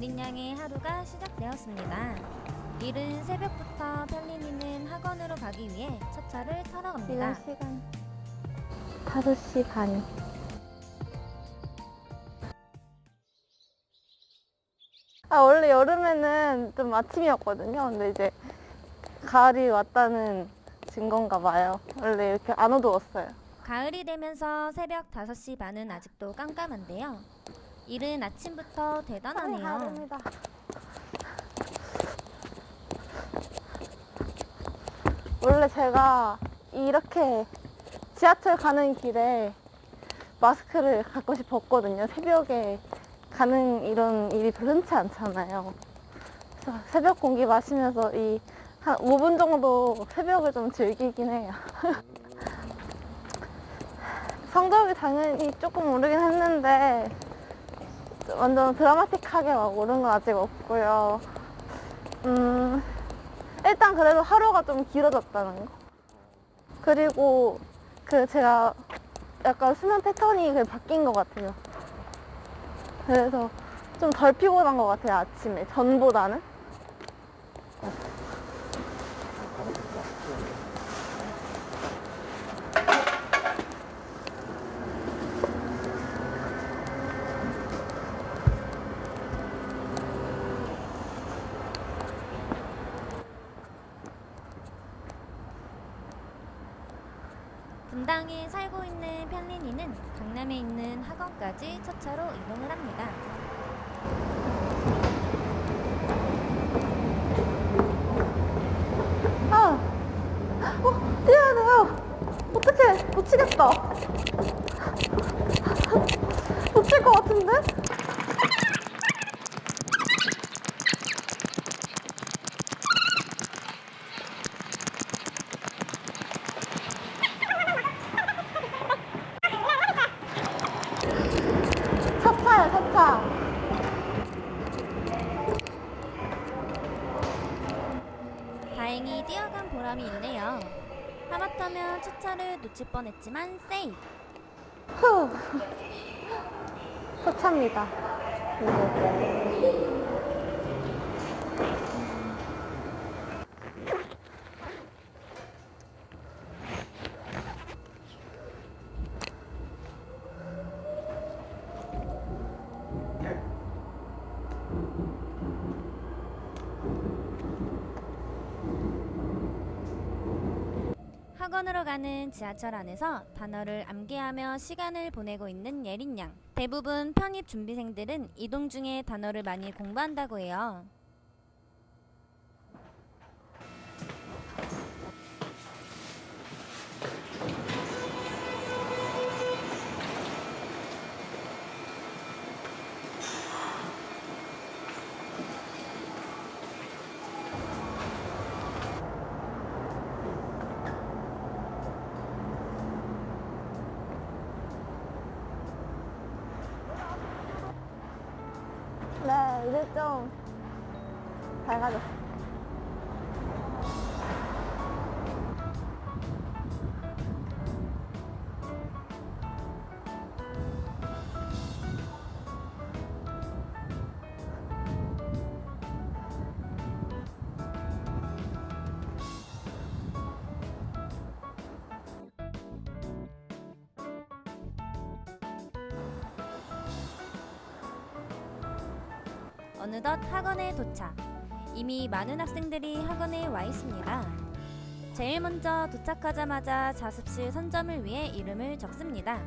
예린 양의 하루가 시작되었습니다. 이른 새벽부터 편린이는 학원으로 가기 위해 첫 차를 타러 갑니다. 시간 5시 반. 아, 원래 여름에는 좀 아침이었거든요. 근데 이제 가을이 왔다는 증거인가 봐요. 원래 이렇게 안 어두웠어요. 가을이 되면서 새벽 5시 반은 아직도 깜깜한데요. 이른 아침부터 대단하네요. 가을입니다. 원래 제가 이렇게 지하철 가는 길에 마스크를 가끔씩 벗거든요. 새벽에 가는 이런 일이 별로 흔치 않잖아요. 그래서 새벽 공기 마시면서 이 한 5분 정도 새벽을 좀 즐기긴 해요. 성적이 당연히 조금 오르긴 했는데 완전 드라마틱하게 막 오른 건 아직 없고요. 음, 일단 그래도 하루가 좀 길어졌다는 거. 그리고 그 제가 약간 수면 패턴이 그 바뀐 것 같아요. 그래서 좀 덜 피곤한 것 같아요, 아침에. 전보다는. 분당에 살고 있는 편린이는 강남에 있는 학원까지 첫 차로 이동을 합니다. 아! 어, 뛰어야 돼요! 어떡해! 놓치겠다! 놓칠 것 같은데? 차 차요, 차 차. 다행히 뛰어간 보람이 있네요. 하마터면 첫 차를 놓칠 뻔했지만 세이브. 후. 초차입니다. 학원으로 가는 지하철 안에서 단어를 암기하며 시간을 보내고 있는 예린 양. 대부분 편입 준비생들은 이동 중에 단어를 많이 공부한다고 해요. 어느덧 학원에 도착. 이미 많은 학생들이 학원에 와 있습니다. 제일 먼저 도착하자마자 자습실 선점을 위해 이름을 적습니다.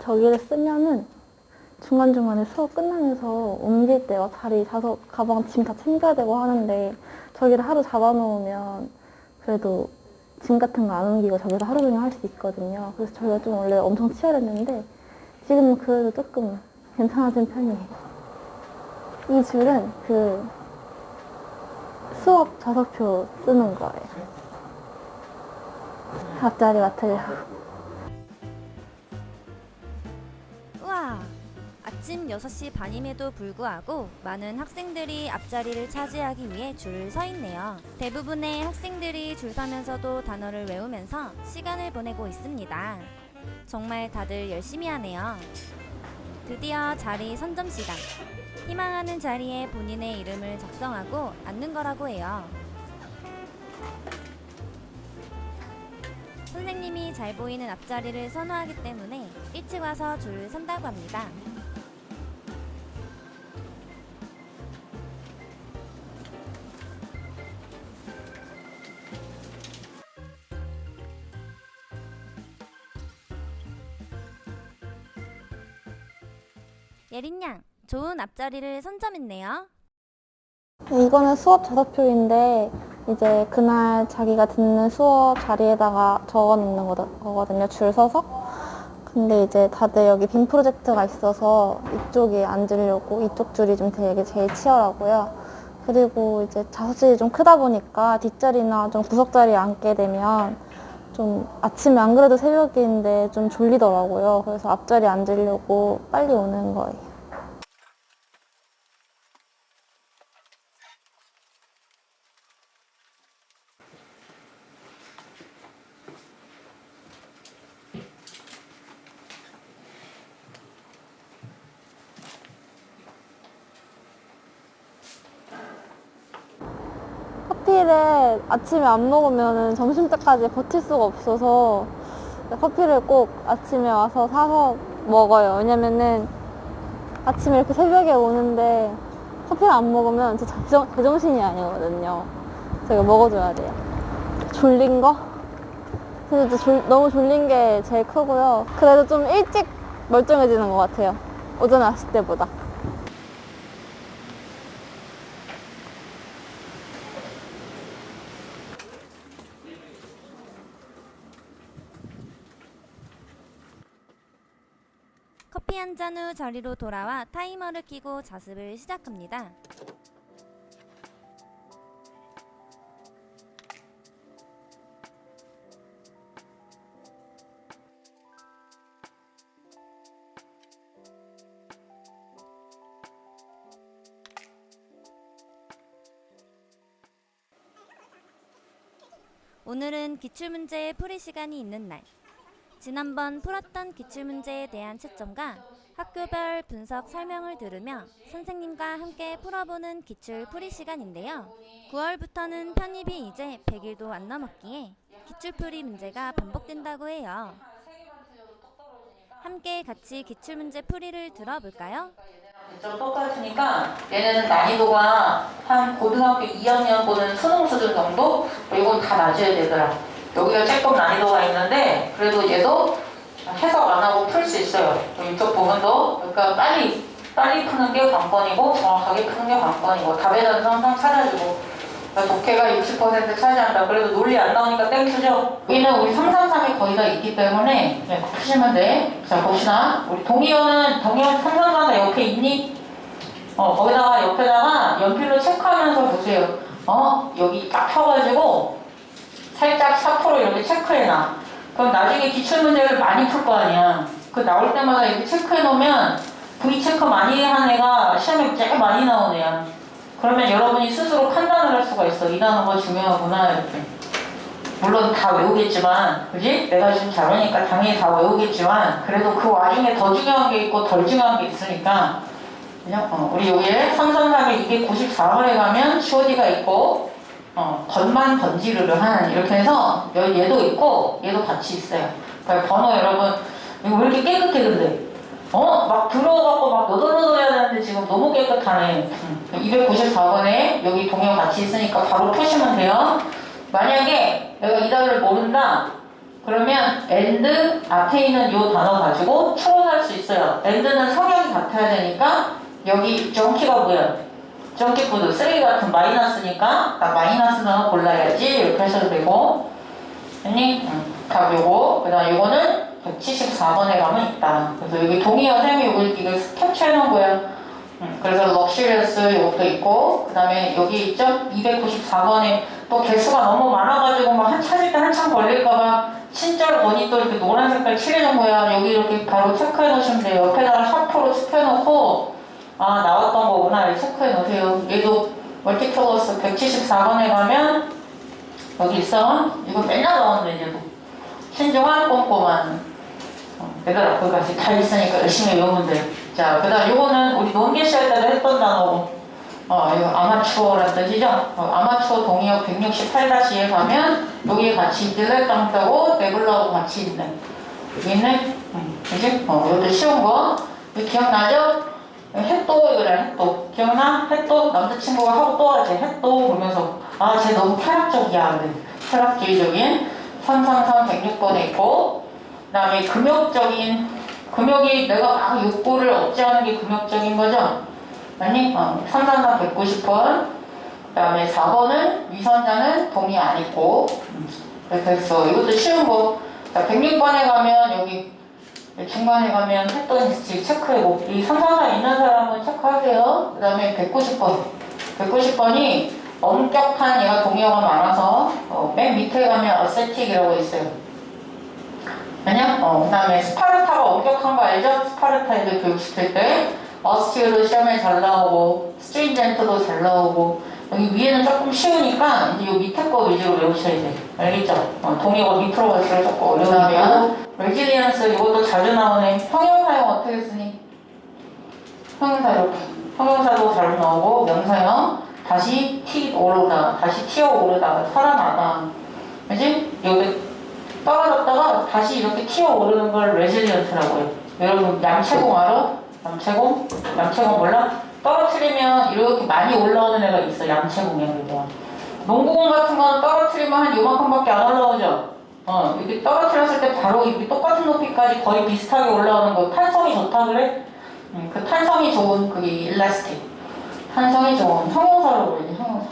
저기를 쓰면은 중간중간에 수업 끝나면서 옮길 때막 자리 자서 가방 짐 다 챙겨야 되고 하는데 저기를 하루 잡아놓으면 그래도 짐 같은 거 안 옮기고 저기서 하루 종일 할 수 있거든요. 그래서 저희가 좀 원래 엄청 치열했는데 지금은 그래도 조금 괜찮아진 편이에요. 이 줄은 그 수업 좌석표 쓰는 거예요. 앞자리 맡으려고. 우와! 아침 6시 반임에도 불구하고 많은 학생들이 앞자리를 차지하기 위해 줄을 서 있네요. 대부분의 학생들이 줄 서면서도 단어를 외우면서 시간을 보내고 있습니다. 정말 다들 열심히 하네요. 드디어 자리 선점 시간. 희망하는 자리에 본인의 이름을 작성하고 앉는 거라고 해요. 선생님이 잘 보이는 앞자리를 선호하기 때문에 일찍 와서 줄을 선다고 합니다. 예린 양, 좋은 앞자리를 선점했네요. 이거는 수업 좌석표인데 이제 그날 자기가 듣는 수업 자리에다가 적어 놓는 거거든요. 줄 서서. 근데 이제 다들 여기 빔 프로젝트가 있어서 이쪽에 앉으려고 이쪽 줄이 좀 되게 제일 치열하고요. 그리고 이제 좌석실이 좀 크다 보니까 뒷자리나 좀 구석자리에 앉게 되면 좀 아침에 안 그래도 새벽인데 좀 졸리더라고요. 그래서 앞자리에 앉으려고 빨리 오는 거예요. 커피를 아침에 안 먹으면 점심 때까지 버틸 수가 없어서 커피를 꼭 아침에 와서 사서 먹어요. 왜냐면은 아침에 이렇게 새벽에 오는데 커피를 안 먹으면 진짜 제정, 제정신이 아니거든요. 제가 먹어줘야 돼요. 졸린 거? 근데 졸- 너무 졸린 게 제일 크고요. 그래도 좀 일찍 멀쩡해지는 것 같아요. 오전에 왔을 때보다. 커피 한 잔 후 자리로 돌아와 타이머를 켜고 자습을 시작합니다. 오늘은 기출문제의 풀이 시간이 있는 날. 지난번 풀었던 기출문제에 대한 채점과 학교별 분석 설명을 들으며 선생님과 함께 풀어보는 기출 풀이 시간인데요. 9월부터는 편입이 이제 100일도 안 남았기에 기출 풀이 문제가 반복된다고 해요. 함께 같이 기출문제 풀이를 들어볼까요? 좀 똑같으니까 얘네는 난이도가 한 고등학교 2학년 보는 수능 수준 정도? 이건 다 낮춰야 되더라. 여기가 조금 난이도가 있는데 그래도 얘도 해석 안 하고 풀 수 있어요. 이쪽 부분도 그러니까 빨리 빨리 푸는 게 관건이고 정확하게 푸는 게 관건이고 답에 대한 항상 찾아주고 그러니까 독해가 60% 차지한다. 그래도 논리 안 나오니까 땡큐죠. 여기는 우리 333이 거의 다 있기 때문에 네, 푸시면 돼. 자 봅시다. 우리 동의어는 동의어 333이 옆에 있니? 어 거기다가 옆에다가 연필로 체크하면서 보세요. 어 여기 딱 펴가지고 살짝 4% 이렇게 체크해놔. 그럼 나중에 기출문제를 많이 풀 거 아니야. 그 나올 때마다 이렇게 체크해 놓으면 V 체크 많이 한 애가 시험에 제일 많이 나온 애야. 그러면 여러분이 스스로 판단을 할 수가 있어. 이 단어가 중요하구나 이렇게. 물론 다 외우겠지만, 그지? 내가 지금 잘하니까 당연히 다 외우겠지만, 그래도 그 와중에 더 중요한 게 있고 덜 중요한 게 있으니까, 그냥 어, 우리 여기에 333에 294번에 가면 COD가 있고, 어, 겉만 던지르르 한 이렇게 해서 얘도 있고 얘도 같이 있어요. 그러니까 번호 여러분 이거 왜 이렇게 깨끗해 근데? 어? 막 들어가고 막 너덜너덜해야 되는데 지금 너무 깨끗하네. 294번에 여기 동요 같이 있으니까 바로 푸시면 돼요. 만약에 내가 이 단어를 모른다. 그러면 and 앞에 있는 이 단어 가지고 추론할 수 있어요. and는 성향이 같아야 되니까 여기 정키가 뭐야? 정키푸드 쓰레기 같은 마이너스니까 나 마이너스 단어 골라야지 이렇게 하셔도 되고 아니 응. 답 요거 그 다음 요거는 174번에 가면 있다. 그래서 여기 동의어 셈이 요거 이거 캡처해 놓은 거야. 음, 그래서 럭셔리어스 이것도 있고 그 다음에 여기 있죠? 294번에 또 개수가 너무 많아가지고 막 한 찾을 때 한참 걸릴까봐 친절 원이 또 이렇게 노란 색깔 칠해놓은 거야 여기 이렇게 바로 체크해 놓으시면 돼요 옆에다가 샤프로 체크해 놓고 아 나왔던 거구나 체크해 놓으세요 얘도 멀티컬러스 174번에 가면 여기 있어 이거 맨날 나오는데 얘도 신중한 꼼꼼한 어, 얘들아 거기까지 다 있으니까 열심히 외우면 돼. 자, 그 다음 요거는 우리 논계 시 할 때도 했던 단어고 어, 이거 아마추어란 뜻이죠? 어, 아마추어 동의어 168-에 가면 여기 같이 딜렉당하고 네블라고 같이 있네. 여기 있네? 응, 그지? 어, 이것도 쉬운 거. 기억나죠? 햇도 이거래, 햇도. 기억나? 햇도 남자친구가 하고 또 하지. 햇도 보면서 아, 쟤 너무 쾌락적이야. 그래. 쾌락주의적인 333 106번에 있고 그 다음에 금욕적인 금욕이 내가 막 욕구를 억제하는 게 금욕적인 거죠? 아니? 어, 333 190번 그 다음에 4번은 위선자는 동의 안 있고 음, 했어 이것도 쉬운 거 자, 106번에 가면 여기 중간에 가면 했던 있을지 체크해보 이333 있는 사람은 체크하세요 그 다음에 190번 190번이 엄격한 얘가 동의어가 많아서 어, 맨 밑에 가면 어세틱이라고 있어요 아니야? 어, 그 다음에 스파르타가 엄격한 거 알죠? 스파르타 애들 교육시킬 때 어스티로 시험에 잘 나오고 스트린젠트도 잘 나오고 여기 위에는 조금 쉬우니까 이제 요 밑에 거 위주로 외우셔야 돼 알겠죠? 어, 동의어가 밑으로 갈수록 조금 어려우면 레지리언스 이것도 자주 나오네 형용사용 어떻게 쓰니? 형용사 이렇게 형용사도 잘 나오고 명사형 다시 티 오르다 다시 튀어 오르다 살아나다 그지? 여기 떨어졌다가 다시 이렇게 튀어 오르는 걸 레질리언트라고 해요. 여러분 양채공 알아? 양채공? 양채공 몰라? 떨어뜨리면 이렇게 많이 올라오는 애가 있어 양채공이야 그거. 농구공 같은 거는 떨어뜨리면 한 요만큼밖에 안 올라오죠? 어, 이렇게 떨어뜨렸을 때 바로 이렇게 똑같은 높이까지 거의 비슷하게 올라오는 거 탄성이 좋다 그래? 음, 그 탄성이 좋은 그게 일라스틱. 탄성이 좋은 형용사로 그러지 형용사.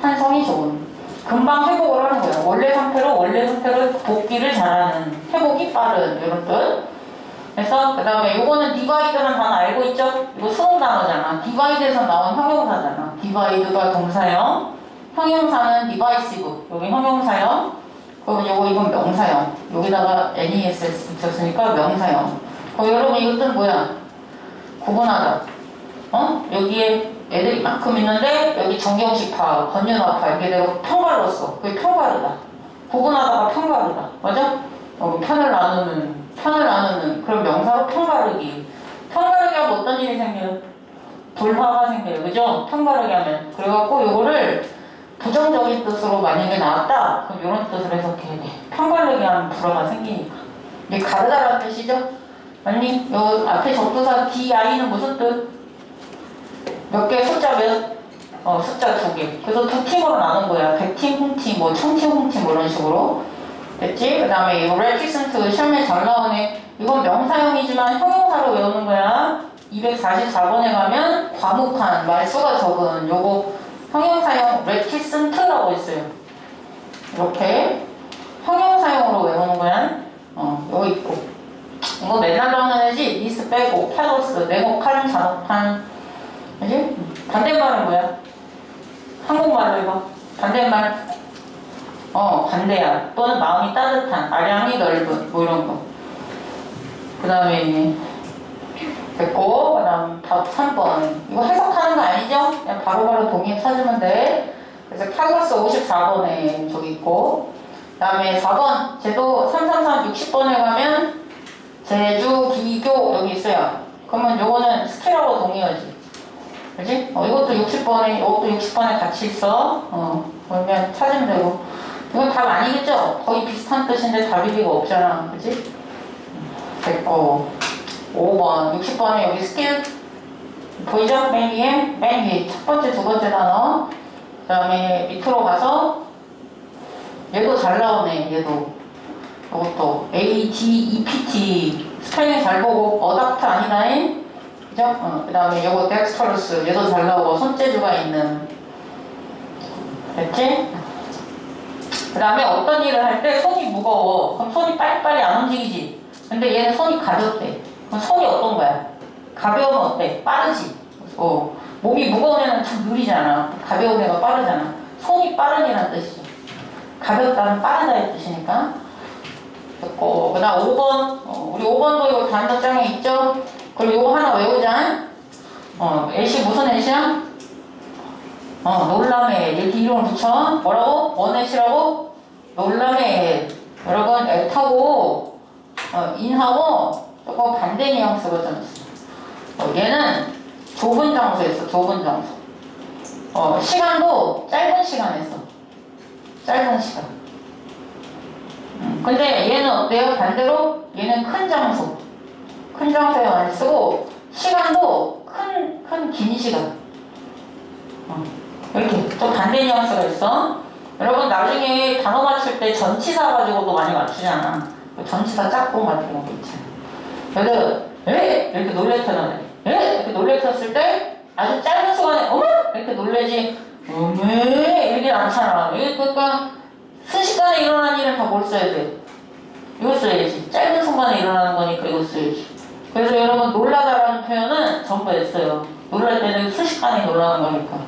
탄성이 좋은. 금방 회복을 하는 거예요. 원래 상태로 원래 상태로 복귀를 잘하는 회복이 빠른 이런 뜻. 그래서 그 다음에 요거는 디바이드는 단어 알고 있죠? 이거 수능 단어잖아. 디바이드에서 나온 형용사잖아. 디바이드가 동사형, 형용사는 디바이시브. 여기 형용사형. 그럼 요거 이건 명사형. 여기다가 NESS 붙였으니까 명사형. 어, 여러분 이것도 뭐야? 구분하다. 어? 여기에 애들이 이만큼 있는데 여기 정경식파, 건윤화파 이렇게 되고 평가로 써. 그게 평가르다. 구분하다가 평가르다. 맞아? 어, 편을 나누는, 편을 나누는 그런 명사로 평가르기. 평가르기 하면 어떤 일이 생겨요? 불화가 생겨요. 그죠? 평가르기 하면. 그래갖고 요거를 부정적인 뜻으로 만약에 나왔다? 그럼 이런 뜻으로 해석해야 돼. 평가르기 하면 불화가 생기니까. 이게 가르다라는 뜻이죠? 아니, 요 앞에 접두사 DI는 무슨 뜻? 몇 개 숫자 몇? 어, 숫자 두 개. 그래서 두 팀으로 나눈 거야. 백팀, 홈팀, 뭐 천팀, 홈팀 뭐 이런 식으로. 됐지? 그 다음에 이 레티센트 시험에 잘 나오네. 이건 명사형이지만 형용사로 외우는 거야. 244번에 가면 과묵한, 말수가 적은 요거 형용사형 레티센트라고 있어요. 이렇게 형용사형으로 외우는 거야. 어, 요거 있고. 이거 맨날 나오는 애지. 미스 빼고, 캐로스, 네모칸, 잔혹한, 그지? 반대말은 뭐야? 한국말로 해봐. 반대말. 어, 반대야. 또는 마음이 따뜻한, 아량이 넓은, 뭐 이런 거. 그 다음에, 됐고, 그 다음 답 3번. 이거 해석하는 거 아니죠? 그냥 바로바로 동의해 찾으면 돼. 그래서 칼로스 54번에 저기 있고, 그 다음에 4번. 제도 333 60번에 가면, 제주, 기교, 여기 있어요. 그러면 요거는 스킬하고 동의어지. 그지? 어, 이것도 60번에, 이것도 60번에 같이 있어. 어, 그러면 찾으면 되고. 이건 답 아니겠죠? 거의 비슷한 뜻인데 답일 리가 없잖아. 그지? 됐고. 5번. 60번에 여기 스킬. 보이죠? 맨 위에? 맨 위에. 첫 번째, 두 번째 단어. 그 다음에 밑으로 가서, 얘도 잘 나오네, 얘도. 이것도. A, D, E, P, T. 스펠링 잘 보고, 어답트 아니다잉? 그죠? 어, 그 다음에 요거 덱스터루스 얘도 잘 나오고 손재주가 있는 됐지? 그 다음에 어떤 일을 할 때 손이 무거워 그럼 손이 빨리빨리 안 움직이지 근데 얘는 손이 가볍대 그럼 손이 어떤 거야? 가벼우면 어때? 빠르지 어, 몸이 무거운 애는 참 느리잖아. 가벼운 애가 빠르잖아. 손이 빠른 이란 뜻이죠. 가볍다는 빠르다의 뜻이니까. 됐고, 그 다음 5번. 어, 우리 5번도 이거 단어장에 있죠? 그리고 이거 하나 외우자. 어, 애시 무슨 애시야? 어, 놀람의 이렇게 이름을 붙여. 뭐라고? 원애시라고? 놀람의 여러분, 애타고, 어, 인하고, 조금 반대 뉘앙스가 좀 있어. 어, 얘는 좁은 장소에서 좁은 장소. 어, 시간도 짧은 시간에서 짧은 시간. 음, 근데 얘는 어때요? 반대로 얘는 큰 장소. 큰 장소에 많이 쓰고 시간도 큰, 큰 긴 시간. 어, 이렇게 좀 반대 뉘앙스가 있어. 여러분 나중에 단어 맞출 때 전치사 가지고도 많이 맞추잖아. 그 전치사 짝꿍 같은 거 있잖아. 그래서 에 이렇게 놀래켜나네. 에 이렇게 놀래켰을 때 아주 짧은 시간에 어머 이렇게 놀래지 어메 이러진 않잖아. 이게 그러니까 순식간에 일어난 일은 다 뭘 써야 돼? 이거 써야지. 짧은 순간에 일어나는 거니까 이거 써야지. 그래서 여러분 놀라다라는 표현은 전부 했어요. 놀랄 때는 순식간에 놀라는 거니까.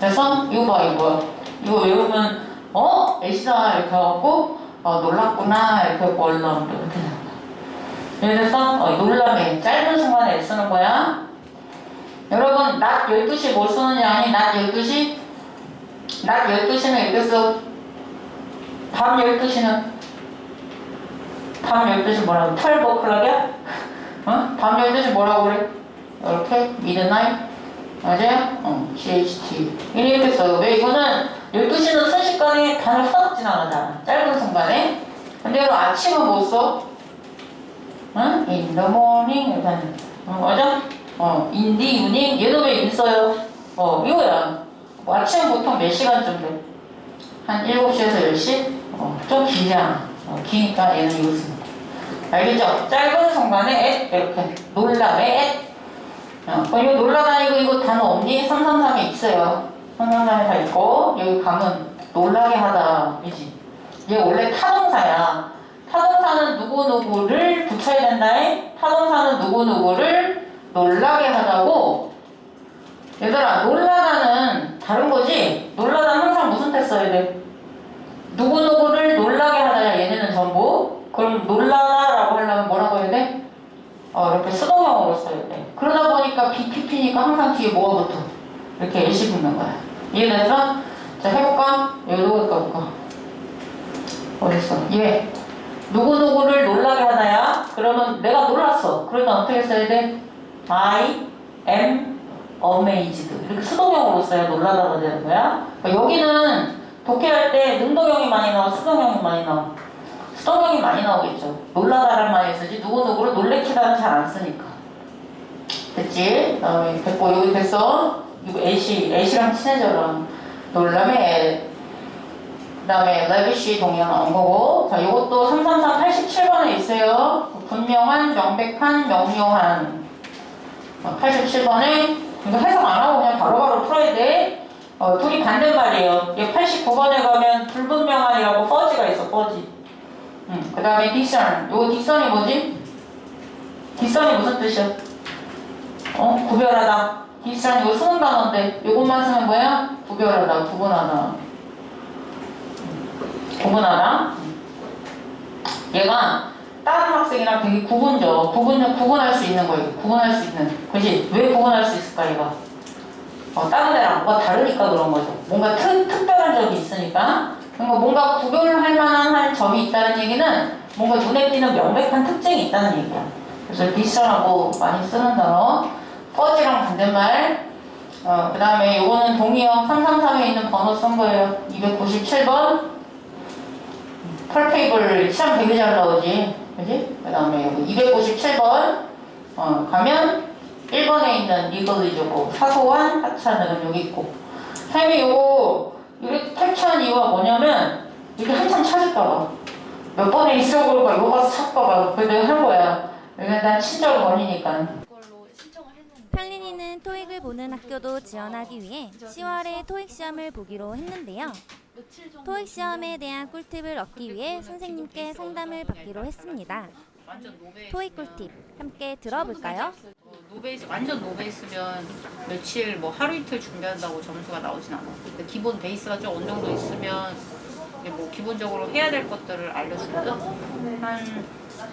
그래서 이거 봐 이거 이거 외우면 어 애시다 이렇게 하고 어 놀랐구나 이렇게 하고 얼른 이렇게. 예를 들어서 어, 놀람에 짧은 순간에 쓰는 거야. 여러분 낮 12시 뭐 쓰느냐 아니 낮 12시 낮 12시는 이렇게 써. 밤 12시는 밤 12시 뭐라고? 12 o'clock이야? 어? 밤 12시 뭐라고 그래? 이렇게 midnight 맞아요? 어, GHT 이렇게 써요. 왜 이거는 12시는 순식간에 단어 싹 지나가잖아. 짧은 순간에. 근데 이거 아침은 못 써? 응? In the morning 하는 어, 맞아? 어, in the evening 얘도 왜 있어요? 어, 이거야. 뭐 아침 보통 몇 시간쯤 돼? 한 7시에서 10시? 어, 좀 길잖아. 어, 기니까 얘는 이거 씁니다. 알겠죠? 짧은 순간에 at 이렇게 놀람에 at 어, 어, 이거 놀라다니고 이거 단어 없니? 333에 있어요. 333에 다 있고 여기 감은 놀라게 하다 이지. 얘 원래 타동사야. 타동사는 누구누구를 붙여야 된다에 타동사는 누구누구를 놀라게 하다고 얘들아 놀라다는 다른 거지 놀라다는 항상 무슨 때 써야 돼? 누구누구를 놀라게 하다야 얘네는 전부 그럼 놀라다라고 하려면 뭐라고 해야 돼? 어 이렇게 수동형으로 써야 돼 그러다 보니까 BPP니까 항상 뒤에 뭐가 붙어 이렇게 예시 붙는 거야 이해돼서? 자 해볼까? 여기 누구일까 볼까? 어딨어? 얘 누구누구를 놀라게 하다야? 그러면 내가 놀랐어. 그러면 어떻게 써야 돼? I am amazed. 이렇게 수동형으로 써야 놀라다가 되는 거야. 그러니까 여기는 독해할 때 능동형이 많이 나와, 수동형이 많이 나와. 수동형이 많이 나오겠죠. 놀라다를 많이 쓰지 누구누구를 놀래키다는 잘 안 쓰니까. 됐지? 그다음에 됐고 여기 됐어. 이거 애시, 애시랑 친해져라. 놀람의 애. 그 다음에 레비시 동의어 나온 거고 자 이것도 333 87번에 있어요 분명한 명백한 명료한 87번에 이거 해석 안 하고 그냥 바로바로 풀어야 돼 어, 둘이 반대말이에요 얘 89번에 가면 불분명한이라고 퍼지가 있어 퍼지 음, 그 다음에 딕션 이거 딕션이 뭐지? 딕션이 무슨 뜻이야? 어? 구별하다 딕션 이거 수능 단어인데 이것만 쓰면 뭐야? 구별하다 구분하다 구분하다. 얘가 다른 학생이랑 되게 구분적, 구분, 구분할 수 있는 거예요. 구분할 수 있는. 그지? 왜 구분할 수 있을까, 얘가? 어, 다른 애랑 뭐가 다르니까 그런 거죠. 뭔가 특, 특별한 점이 있으니까. 그러니까 뭔가 구별할 만한 한 점이 있다는 얘기는 뭔가 눈에 띄는 명백한 특징이 있다는 얘기야. 그래서 비슷하고 많이 쓰는 단어. 퍼지랑 반대말. 어, 그 다음에 요거는 동의어 333에 있는 번호 쓴 거예요. 297번. 펄테이블 시험 되게 잘 나오지. 그지? 그 다음에 여기 257번. 어, 가면 1번에 있는 리거리저고 사소한 하찮은 여기 있고. 선생님이 요거 이렇게 탈취한 이유가 뭐냐면 이게 한참 찾을까봐. 몇 번에 있어 볼까 이거 가서 찾까봐. 그래서 내가 한 거야. 이게 난 친절 원이니까. 편린이는 토익을 보는 학교도 지원하기 위해 10월에 토익 시험을 보기로 했는데요. 토익 시험에 대한 꿀팁을 얻기 위해 선생님께 상담을 받기로 했습니다. 토익 꿀팁 함께 들어볼까요? 노베이스 완전 노베이스면 며칠 뭐 하루 이틀 준비한다고 점수가 나오진 않아. 근데 기본 베이스가 좀 어느 정도 있으면 뭐 기본적으로 해야 될 것들을 알려주거든. 한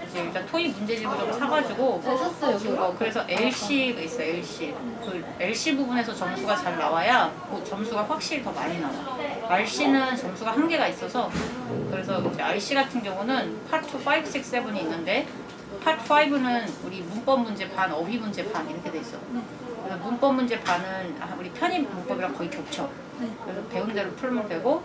이제 일단 토익 문제집을 좀 사가지고 샀어요, 그거 그래서 LC가 있어 요 LC. 그 LC 부분에서 점수가 잘 나와야 그 점수가 확실히 더 많이 나와. RC는 점수가 한계가 있어서 그래서 이제 RC 같은 경우는 파트 5, 6, 7이 있는데 파트 5는 우리 문법 문제 반, 어휘 문제 반 이렇게 돼 있어. 그래서 문법 문제 반은 아, 우리 편입 문법이랑 거의 겹쳐. 그래서 배운 대로 풀면 되고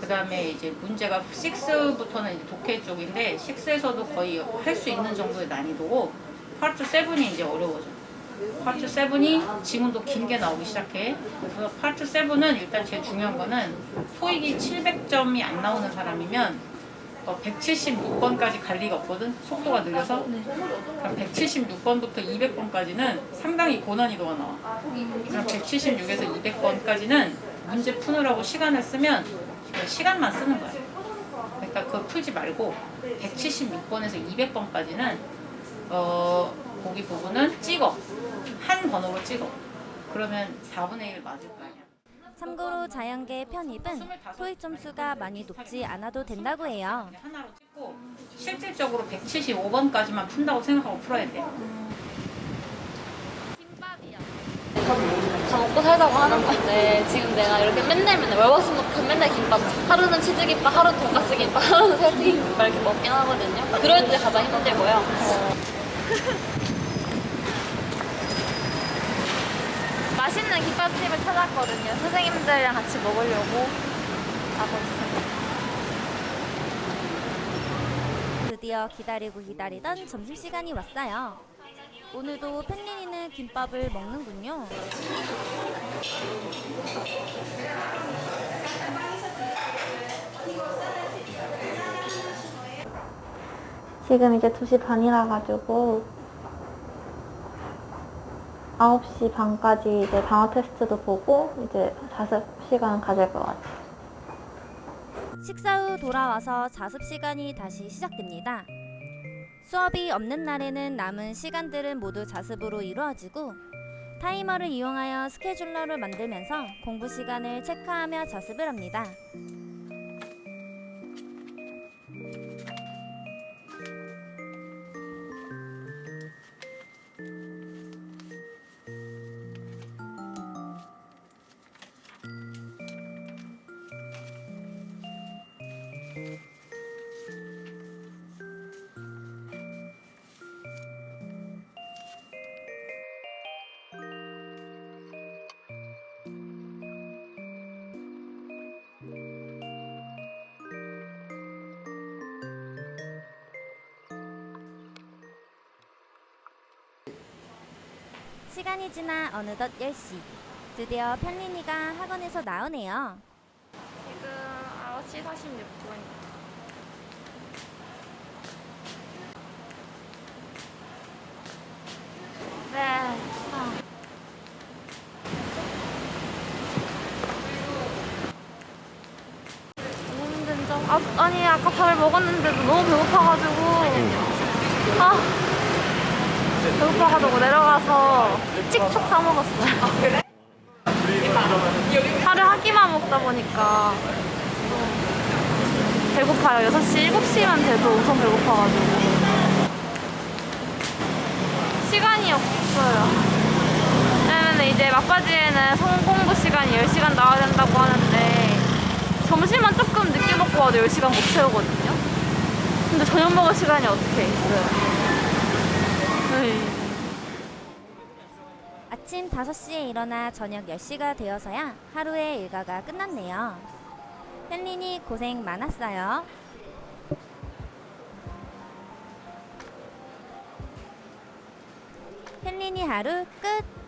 그 다음에 이제 문제가 6부터는 이제 독해 쪽인데 6에서도 거의 할 수 있는 정도의 난이도고 파트 7이 이제 어려워져. 파트 7이 지금도 길게 나오기 시작해. 그래서 파트 7은 일단 제일 중요한 거는 토익이 700점이 안 나오는 사람이면 어, 176번까지 갈 리가 없거든. 속도가 느려서. 그럼 176번부터 200번까지는 상당히 고난이도가 나와. 그럼 176에서 200번까지는 문제 푸느라고 시간을 쓰면 시간만 쓰는 거야. 그러니까 그거 풀지 말고 176번에서 200번까지는 어 거기 부분은 찍어 한 번호로 찍어. 그러면 4분의 1 맞을 거 아니야. 참고로 자연계 편입은 토익 점수가 많이 높지 않아도 된다고 해요. 하나로 찍고 실질적으로 175번까지만 푼다고 생각하고 풀어야 돼. 다 먹고 살자고 하는 건데 지금 내가 이렇게 맨날 맨날 월화수목금 맨날 김밥 하루는 치즈 김밥 하루는 돈가스 김밥 하루는 살찌 김밥 이렇게 먹긴 하거든요 그럴 때 가장 힘들고요 맛있는 김밥집을 찾았거든요. 선생님들이랑 같이 먹으려고 가고 있어요. 드디어 기다리고 기다리던 점심시간이 왔어요. 오늘도 팬린이는 김밥을 먹는군요. 지금 이제 2시 반이라 가지고 9시 반까지 이제 단어 테스트도 보고 이제 자습 시간 가질 것 같아요. 식사 후 돌아와서 자습 시간이 다시 시작됩니다. 수업이 없는 날에는 남은 시간들은 모두 자습으로 이루어지고 타이머를 이용하여 스케줄러를 만들면서 공부 시간을 체크하며 자습을 합니다. 시간이 지나 어느덧 10시. 드디어 편린이가 학원에서 나오네요. 지금 9시 46분. 네. 아. 너무 힘든 점. 아, 아니, 아까 밥을 먹었는데도 너무 배고파가지고. 아. 배고파가지고 내려가서 찍촉 사 먹었어요. 하루 한 끼만 먹다 보니까 좀 배고파요. 6시, 7시만 돼도 엄청 배고파가지고. 시간이 없어요. 왜냐면 이제 막바지에는 성공부 시간이 10시간 나와야 된다고 하는데 점심만 조금 늦게 먹고 와도 10시간 못 채우거든요. 근데 저녁 먹을 시간이 어떻게 있어요? 에이. 아침 5시에 일어나 저녁 10시가 되어서야 하루의 일과가 끝났네요. 팬린이 고생 많았어요. 팬린이 하루 끝!